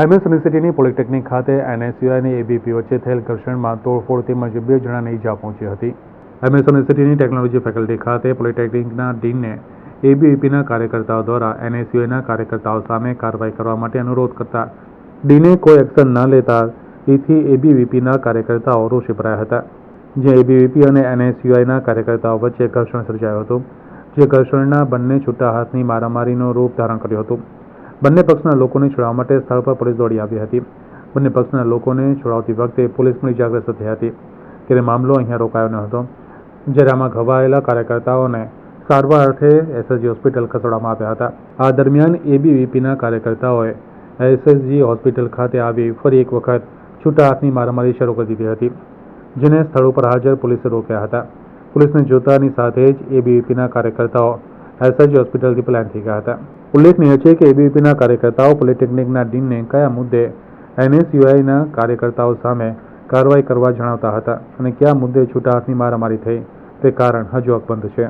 MS યુનિવર્સિટીની polytechnic ખાતે NSUI અને એબીપી વચ્ચે થયેલ ઘર્ષણમાં તોડફોડ તેમજ બે જણાને ઇજા પહોંચી હતી. એમએસ યુનિવર્સિટીની ટેકનોલોજી ફેકલ્ટી ખાતે પોલિટેકનિકના ડીનને એબીવીપીના કાર્યકર્તાઓ દ્વારા એનએસયુઆઈના કાર્યકર્તાઓ સામે કાર્યવાહી કરવા માટે અનુરોધ કરતા ડીને કોઈ એક્શન ન લેતા તેથી એબીવીપીના કાર્યકર્તાઓ રોષે ભરાયા હતા. જ્યાં એબીવીપી અને એનએસયુઆઈના કાર્યકર્તાઓ વચ્ચે ઘર્ષણ સર્જાયું હતું, જે ઘર્ષણના બંને છૂટા હાથની મારામારીનું રૂપ ધારણ કર્યું હતું. બંને પક્ષના લોકોને છોડાવવા માટે સ્થળ પર પોલીસ દોડી આવી હતી. બંને પક્ષના લોકોને છોડાવતી વખતે પોલીસ પણ ઇજાગ્રસ્ત થઈ હતી. ત્યારે મામલો અહીંયા રોકાયો ન હતો. જ્યારે આમાં ઘવાયેલા કાર્યકર્તાઓને સારવાર અર્થે એસએસજી હોસ્પિટલ ખસેડવામાં આવ્યા હતા. આ દરમિયાન એબીવીપીના કાર્યકર્તાઓએ એસએસજી હોસ્પિટલ ખાતે આવી ફરી એક વખત છૂટા હાથની મારામારી શરૂ કરી દીધી હતી, જેને સ્થળ ઉપર હાજર પોલીસે રોક્યા હતા. પોલીસને જોતાની સાથે જ એબીવીપીના કાર્યકર્તાઓ એસએસજી હોસ્પિટલથી પલાયન થઈ ગયા હતા. ઉલ્લેખનીય છે કે એબીવીપીના કાર્યકર્તાઓ પોલિટેકનિકના ડીનને કયા મુદ્દે એનએસયુઆઈના કાર્યકર્તાઓ સામે કાર્યવાહી કરવા જણાવતા હતા અને કયા મુદ્દે છૂટા હાથની મારામારી થઈ તે કારણ હજુ અકબંધ છે.